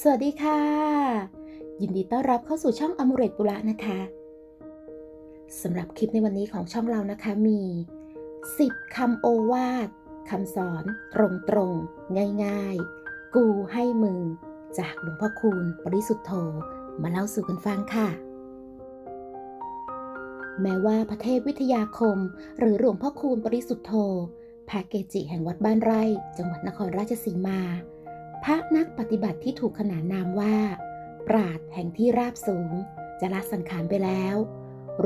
สวัสดีค่ะ ยินดีต้อนรับเข้าสู่ช่องอมูเรตปุระนะคะสำหรับคลิปในวันนี้ของช่องเรานะคะมี 10คำโอวาทคำสอนตรงๆง่าย ๆ กูให้มึง จากหลวงพ่อคูณปริสุทธโธมาเล่าสู่กันฟังค่ะ แม้ว่าพระเทพวิทยาคม หรือหลวงพ่อคูณปริสุทธโธพระเกจิแห่งวัดบ้านไร่ จังหวัดนครราชสีมา พระนักปฏิบัติที่ถูกขนานนามว่า ปราดแห่งที่ราบสูง จะละสังขารไปแล้ว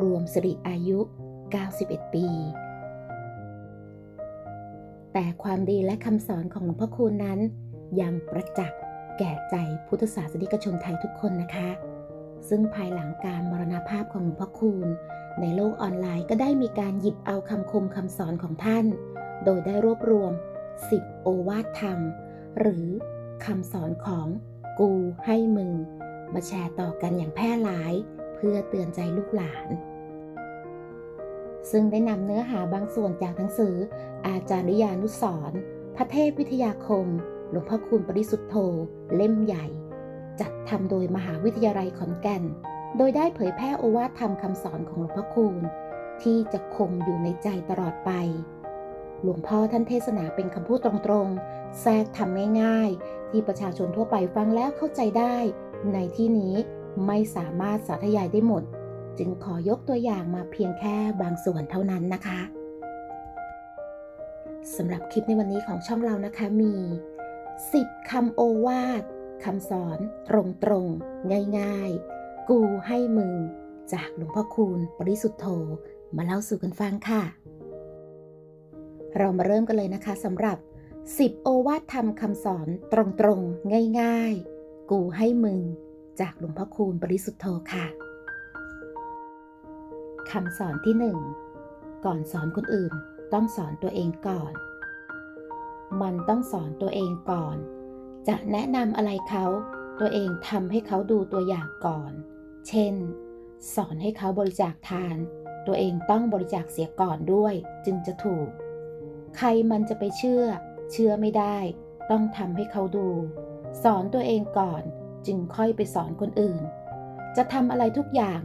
รวมสิริอายุ 91 ปี แต่ความดีและคำสอนของหลวงพ่อคูณนั้น ยังประจักษ์แก่ใจพุทธศาสนิกชนไทยทุกคนนะคะ ซึ่งภายหลังการมรณภาพของหลวงพ่อคูณ ในโลกออนไลน์ก็ได้มีการหยิบเอาคำคมคำสอนของท่าน โดยได้รวบรวม 10 โอวาทธรรม หรือ คำสอนของกูให้มึง มาแชร์ต่อกันอย่างแพร่หลาย เพื่อเตือนใจลูกหลาน ซึ่งได้นำเนื้อหาบางส่วนจากหนังสือ อาจาริยานุสรณ์พระเทพวิทยาคม หลวงพ่อคูณปริสุทธโธ เล่มใหญ่ จัดทำโดยมหาวิทยาลัยขอนแก่น โดยได้เผยแพร่โอวาทธรรมคำสอนของหลวงพ่อคูณที่จะคงอยู่ในใจตลอดไป หลวงพ่อท่านเทศนาเป็นคำพูดตรงๆ แทรกทำง่ายๆ ที่ประชาชนทั่วไปฟังแล้วเข้าใจได้ ในที่นี้ไม่สามารถสาธยายได้หมด จึงขอยกตัวอย่างมาเพียงแค่บางส่วนเท่านั้นนะคะสำหรับคลิปในวันนี้ของช่องเรานะคะมี 10คำโอวาทคำสอนตรงๆง่ายๆ กูให้มึง จากหลวงพ่อคูณปริสุทธโธมาเล่าสู่กันฟังค่ะ เรามาเริ่มกันเลยนะคะสำหรับ 10 โอวาทธรรมคำสอนตรงๆ ง่ายๆ กูให้มึง จากหลวงพ่อคูณปริสุทธโธค่ะคำสอนที่หนึ่งก่อนสอนคนอื่นต้องสอนตัวเองก่อน มันต้องสอนตัวเองก่อน จะแนะนำอะไรเขา ตัวเองทำให้เขาดูตัวอย่างก่อน เช่น สอนให้เขาบริจาคทาน ตัวเองต้องบริจาคเสียก่อนด้วยจึงจะถูก ใครมันจะไปเชื่อ เชื่อไม่ได้ ต้องทำให้เขาดู สอนตัวเองก่อนจึงค่อยไปสอนคนอื่น จะทำอะไรทุกอย่าง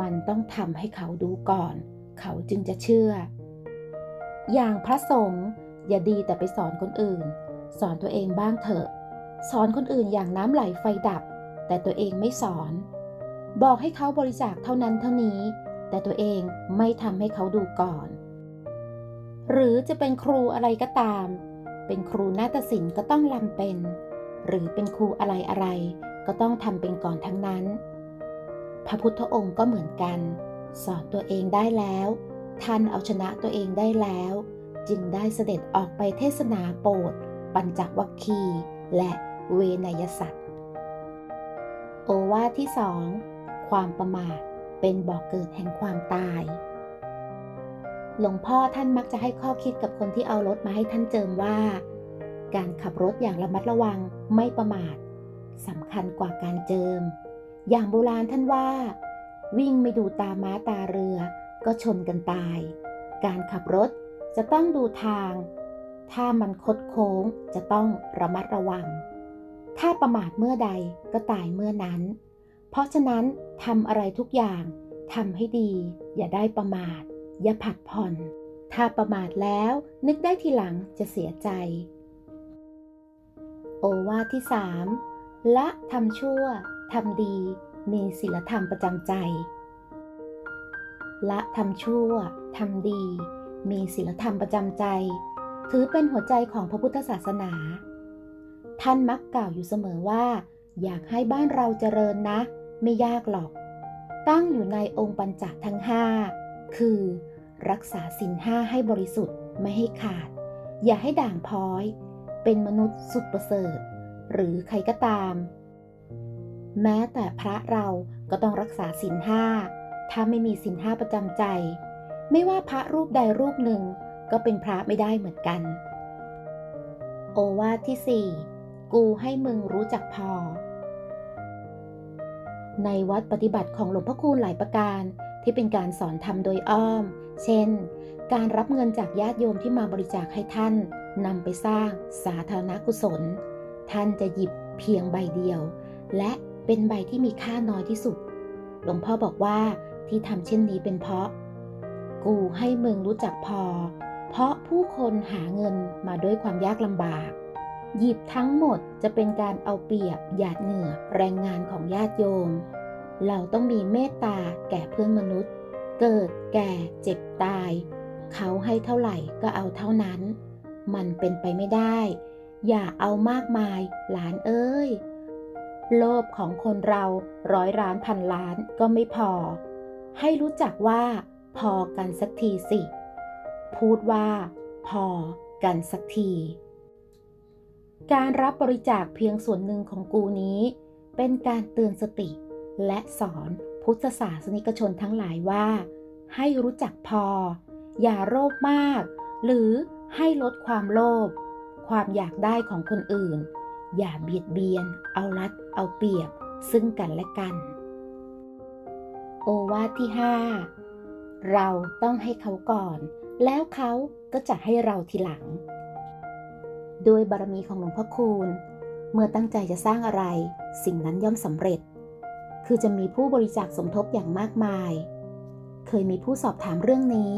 มันต้องทำให้เขาดูก่อน เขาจึงจะเชื่อ อย่างพระสงฆ์อย่าดีแต่ไปสอนคนอื่น สอนตัวเองบ้างเถอะ สอนคนอื่นอย่างน้ำไหลไฟดับ แต่ตัวเองไม่สอน บอกให้เขาบริจาคเท่านั้นเท่านี้ แต่ตัวเองไม่ทำให้เขาดูก่อน หรือจะเป็นครูอะไรก็ตาม เป็นครูนาฏศิลป์ก็ต้องลำเป็น หรือเป็นครูอะไรอะไรก็ต้องทำเป็นก่อนทั้งนั้น พระพุทธองค์ก็เหมือนกัน สอนตัวเองได้แล้ว ท่านเอาชนะตัวเองได้แล้ว จึงได้เสด็จออกไปเทศนาโปรด ปัญจวัคคีและเวนยสัตว์โอวาทที่สองความประมาทเป็นบ่อกเกิดแห่งความตาย หลวงพ่อท่านมักจะให้ข้อคิดกับคนที่เอารถมาให้ท่านเจิมว่า การขับรถอย่างระมัดระวังไม่ประมาทสำคัญกว่าการเจิม อย่างโบราณท่านว่า วิ่งไม่ดูตาม้าตาเรือ ก็ชนกันตาย การขับรถจะต้องดูทาง ถ้ามันคดโค้งจะต้องระมัดระวัง ถ้าประมาทเมื่อใดก็ตายเมื่อนั้น เพราะฉะนั้นทำอะไรทุกอย่างทำให้ดี อย่าได้ประมาท อย่าผัดผ่อน ถ้าประมาทแล้วนึกได้ทีหลังจะเสียใจ โอวาทที่สามละทำชั่วทำดี มีศีลธรรมประจำใจ ละทำชั่วทำดี มีศีลธรรมประจำใจ ถือเป็นหัวใจของพระพุทธศาสนา ท่านมักกล่าวอยู่เสมอว่า อยากให้บ้านเราเจริญนะ ไม่ยากหรอก ตั้งอยู่ในองค์ปัญจทั้งห้าคือ รักษาศีลห้าให้บริสุทธิ์ไม่ให้ขาด อย่าให้ด่างพ้อย เป็นมนุษย์สุดประเสริฐ หรือใครก็ตาม แม้แต่พระเราก็ต้องรักษาศีลห้าถ้าไม่มีศีลห้าประจำใจ ไม่ว่าพระรูปใดรูปหนึ่งก็เป็นพระไม่ได้เหมือนกัน โอวาทที่สี่กูให้มึงรู้จักพอ ในวัดปฏิบัติของหลวงพ่อคูณหลายประการที่เป็นการสอนธรรมโดยอ้อม เช่น การรับเงินจากญาติโยมที่มาบริจาคให้ท่านนำไปสร้างสาธารณกุศล ท่านจะหยิบเพียงใบเดียว และเป็นใบที่มีค่าน้อยที่สุด หลวงพ่อบอกว่าที่ทำเช่นนี้เป็นเพราะ กูให้มึงรู้จักพอ เพราะผู้คนหาเงินมาด้วยความยากลำบาก หยิบทั้งหมดจะเป็นการเอาเปรียบหยาดเหงื่อแรงงานของญาติโยม เราต้องมีเมตตาแก่เพื่อนมนุษย์ เกิดแก่เจ็บตาย เขาให้เท่าไหร่ก็เอาเท่านั้น มันเป็นไปไม่ได้ อย่าเอามากมายหลานเอ้ย โลภของคนเราร้อยล้านพันล้านก็ไม่พอ ให้รู้จักว่า พอกันสักทีสิ พูดว่า พอกันสักทีการรับบริจาคเพียงส่วนหนึ่งของกูนี้ เป็นการเตือนสติและสอน พุทธศาสนิกชนทั้งหลายว่า ให้รู้จักพอ อย่าโลภมาก หรือให้ลดความโลภความอยากได้ของคนอื่น อย่าเบียดเบียน เอารัดเอาเปรียบ ซึ่งกันและกัน โอวาทที่ 5 เราต้องให้เขาก่อน แล้วเขาก็จะให้เราทีหลัง โดยบารมีของหลวงพ่อคูณ เมื่อตั้งใจจะสร้างอะไร สิ่งนั้นย่อมสำเร็จ คือจะมีผู้บริจาคสมทบอย่างมากมาย เคยมีผู้สอบถามเรื่องนี้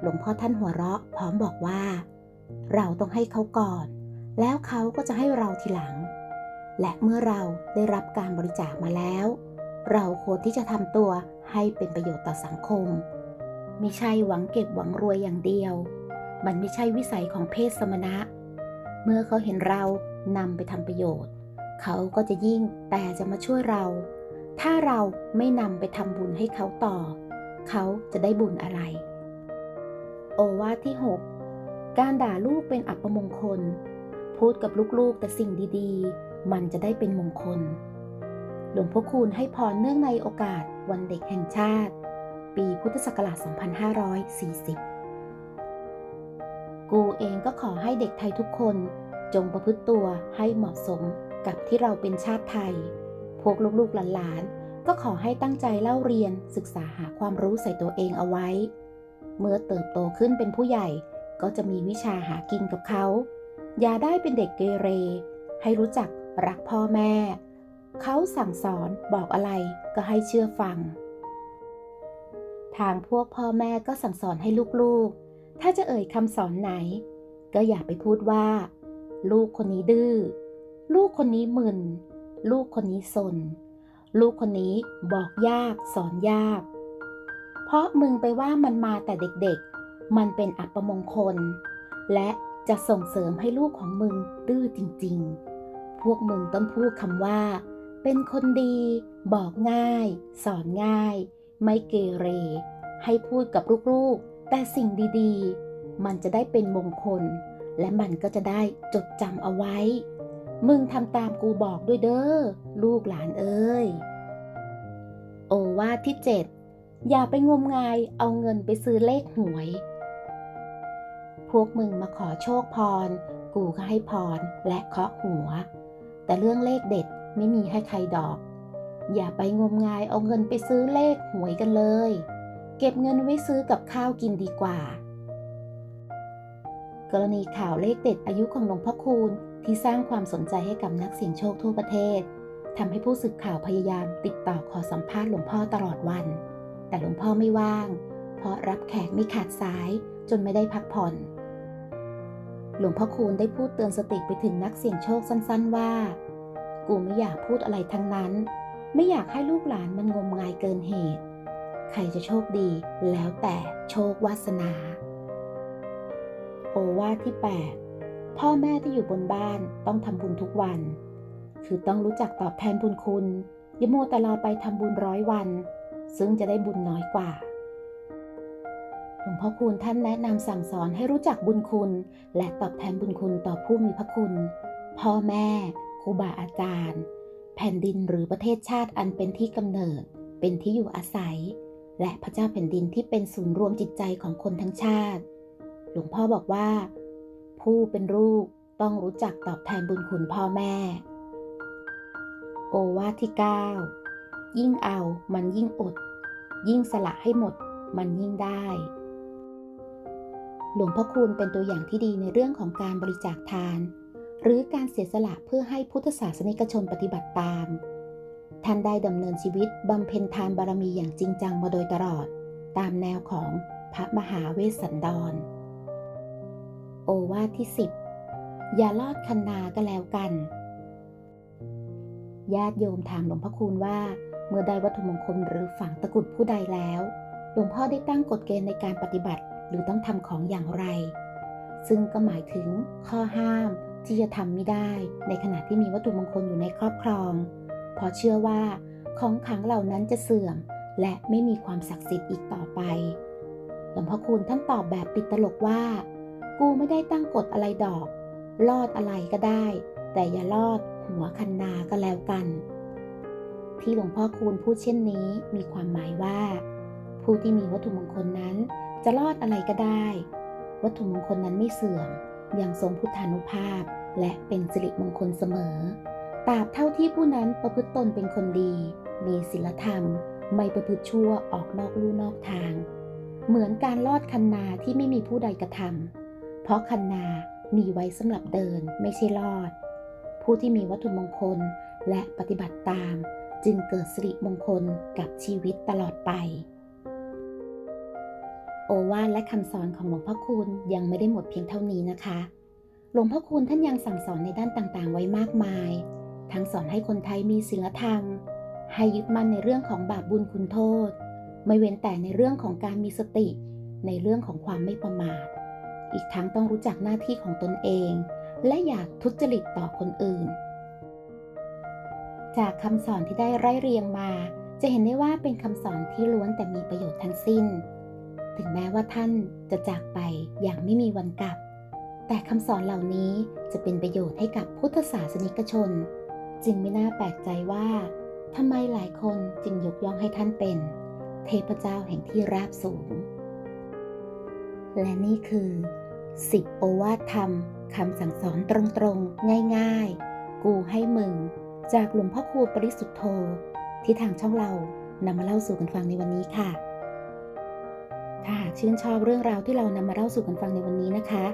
หลวงพ่อท่านหัวเราะพร้อมบอกว่า เราต้องให้เขาก่อน แล้วเขาก็จะให้เราทีหลัง และเมื่อเราได้รับการบริจาคมาแล้ว เราควรที่จะทำตัวให้เป็นประโยชน์ต่อสังคม ไม่ใช่หวังเก็บหวังรวยอย่างเดียว มันไม่ใช่วิสัยของเพศสมณะ เมื่อเขาเห็นเรานำไปทำประโยชน์ เขาก็จะยิ่งแต่จะมาช่วยเรา ถ้าเราไม่นำไปทำบุญให้เขาต่อ เขาจะได้บุญอะไร โอวาทที่ 6 การด่าลูกเป็นอัปมงคล พูดกับลูกๆแต่สิ่งดีๆ มันจะได้เป็นมงคล หลวงพ่อคูณให้พรเนื่องในโอกาสวันเด็กแห่งชาติ ปีพุทธศักราช 2540 กูเองก็ขอให้เด็กไทยทุกคนจงประพฤติตัวให้เหมาะสมกับที่เราเป็นชาติไทย วกลูกๆหลานๆก็ขอให้ตั้งใจเล่าเรียนศึกษาหาความรู้ใส่ตัวเองเอาไว้ เมื่อเติบโตขึ้นเป็นผู้ใหญ่ก็จะมีวิชาหากินกับเขา อย่าได้เป็นเด็กเกเร ให้รู้จักรักพ่อแม่ เขาสั่งสอนบอกอะไรก็ให้เชื่อฟัง ทางพวกพ่อแม่ก็สั่งสอนให้ลูกๆ ถ้าจะเอ่ยคำสอนไหน ก็อย่าไปพูดว่า ลูกคนนี้ดื้อ ลูกคนนี้มึน ลูกคนนี้สน ลูกคนนี้บอกยากสอนยาก เพราะมึงไปว่ามันมาแต่เด็กๆ มันเป็นอัปมงคล และจะส่งเสริมให้ลูกของมึงดื้อจริงๆ พวกมึงต้องพูดคำว่า เป็นคนดี บอกง่าย สอนง่าย ไม่เกเร ให้พูดกับลูกๆ แต่สิ่งดีๆ มันจะได้เป็นมงคล และมันก็จะได้จดจำเอาไว้ มึงทำตามกูบอกด้วยเด้อลูกหลานเอ้ย โอวาทที่7อย่าไปงมงายเอาเงินไปซื้อเลขหวย พวกมึงมาขอโชคพร กูก็ให้พรและเคาะหัว แต่เรื่องเลขเด็ดไม่มีให้ใครดอก อย่าไปงมงายเอาเงินไปซื้อเลขหวยกันเลย เก็บเงินไว้ซื้อกับข้าวกินดีกว่า กรณีข่าวเลขเด็ดอายุของหลวงพ่อคูณ ที่สร้างความสนใจให้กับนักเสี่ยงโชคทั่วประเทศทำให้ผู้สื่อข่าวพยายามติดต่อขอสัมภาษณ์หลวงพ่อตลอดวัน แต่หลวงพ่อไม่ว่าง เพราะรับแขกไม่ขาดสายจนไม่ได้พักผ่อน หลวงพ่อคูณได้พูดเตือนสติไปถึงนักเสี่ยงโชคสั้นๆว่า กูไม่อยากพูดอะไรทั้งนั้น ไม่อยากให้ลูกหลานมันงมงายเกินเหตุ ใครจะโชคดีแล้วแต่โชควาสนา โอวาทที่ 8 พ่อแม่ที่อยู่บนบ้านต้องทำบุญทุกวัน คือต้องรู้จักตอบแทนบุญคุณอย่ามัวแต่รอไปทำบุญร้อยวัน ซึ่งจะได้บุญน้อยกว่าหลวงพ่อคูณท่านแนะนำสั่งสอนให้รู้จักบุญคุณ และตอบแทนบุญคุณต่อผู้มีพระคุณ พ่อแม่ครูบาอาจารย์ แผ่นดินหรือประเทศชาติอันเป็นที่กำเนิด เป็นที่อยู่อาศัย และพระเจ้าแผ่นดินที่เป็นศูนย์รวมจิตใจของคนทั้งชาติ หลวงพ่อบอกว่า ผู้เป็นลูกต้องรู้จักตอบแทนบุญคุณพ่อแม่ โอวาทที่ 9 ยิ่งเอามันยิ่งอด ยิ่งสละให้หมดมันยิ่งได้ หลวงพ่อคูณเป็นตัวอย่างที่ดีในเรื่องของการบริจาคทาน หรือการเสียสละเพื่อให้พุทธศาสนิกชนปฏิบัติตาม ท่านได้ดำเนินชีวิตบำเพ็ญทานบารมีอย่างจริงจังมาโดยตลอด ตามแนวของพระมหาเวสสันดร โอวาทที่10อย่าลอดคันนาก็แล้วกัน ญาติโยมถามหลวงพ่อคูณว่า เมื่อได้วัตถุมงคลหรือฝังตะกุดผู้ใดแล้ว หลวงพ่อได้ตั้งกฎเกณฑ์ในการปฏิบัติหรือต้องทำของอย่างไร ซึ่งก็หมายถึงข้อห้ามที่จะทำไม่ได้ในขณะที่มีวัตถุมงคลอยู่ในครอบครอง เพราะเชื่อว่าของขังเหล่านั้นจะเสื่อม และไม่มีความศักดิ์สิทธิ์อีกต่อไป หลวงพ่อคูณท่านตอบแบบติดตลกว่า กูไม่ได้ตั้งกฎอะไรดอกลอดอะไรก็ได้ แต่อย่าลอดหัวคันนาก็แล้วกัน ที่หลวงพ่อคูณพูดเช่นนี้มีความหมายว่า ผู้ที่มีวัตถุมงคลนั้น จะลอดอะไรก็ได้ วัตถุมงคลนั้นไม่เสื่อมยังทรงพุทธานุภาพ และเป็นสิริมงคลเสมอตราบเท่าที่ผู้นั้นประพฤติตนเป็นคนดี มีศีลธรรม ไม่ประพฤติชั่วออกนอกลู่นอกทาง เหมือนการลอดคันนาที่ไม่มีผู้ใดกระทำ เพราะคันนามีไว้สำหรับเดินไม่ใช่ลอด ผู้ที่มีวัตถุมงคลและปฏิบัติตาม จึงเกิดสิริมงคลกับชีวิตตลอดไป โอวาทและคำสอนของหลวงพ่อคูณยังไม่ได้หมดเพียงเท่านี้นะคะ หลวงพ่อคูณท่านยังสั่งสอนในด้านต่างๆ ไว้มากมาย ทั้งสอนให้คนไทยมีศีลธรรม ให้ยึดมั่นในเรื่องของบาปบุญคุณโทษ ไม่เว้นแต่ในเรื่องของการมีสติ ในเรื่องของความไม่ประมาท อีกทั้งต้องรู้จักหน้าที่ของตนเอง และอยากทุจริตต่อคนอื่น จากคำสอนที่ได้ไร่เรียงมา จะเห็นได้ว่าเป็นคำสอนที่ล้วนแต่มีประโยชน์ทั้งสิ้น ถึงแม้ว่าท่านจะจากไปอย่างไม่มีวันกลับ แต่คำสอนเหล่านี้จะเป็นประโยชน์ให้กับพุทธศาสนิกชน จึงไม่น่าแปลกใจว่าทำไมหลายคนจึงยกย่องให้ท่านเป็น เทพเจ้าแห่งที่ราบสูง และนี่คือสิบโอวาทธรรมคำสั่งสอนตรงๆ ง่ายๆ กูให้มึง จากหลวงพ่อครูปริสุทธโธ ที่ทางช่องเรานำมาเล่าสู่กันฟังในวันนี้ค่ะ ถ้าหากชื่นชอบเรื่องราวที่เรานำมาเล่าสู่กันฟังในวันนี้นะคะ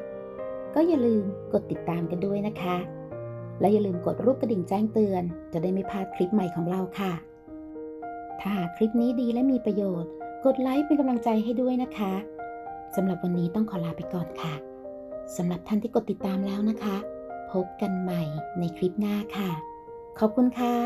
ก็อย่าลืมกดติดตามกันด้วยนะคะ และอย่าลืมกดรูปกระดิ่งแจ้งเตือน จะได้ไม่พลาดคลิปใหม่ของเราค่ะ ถ้าหากคลิปนี้ดีและมีประโยชน์ กดไลค์เป็นกำลังใจให้ด้วยนะคะ สำหรับวันนี้ต้องขอลาไปก่อนค่ะสำหรับท่านที่กดติดตามแล้วนะคะ พบกันใหม่ในคลิปหน้าค่ะ ขอบคุณค่ะ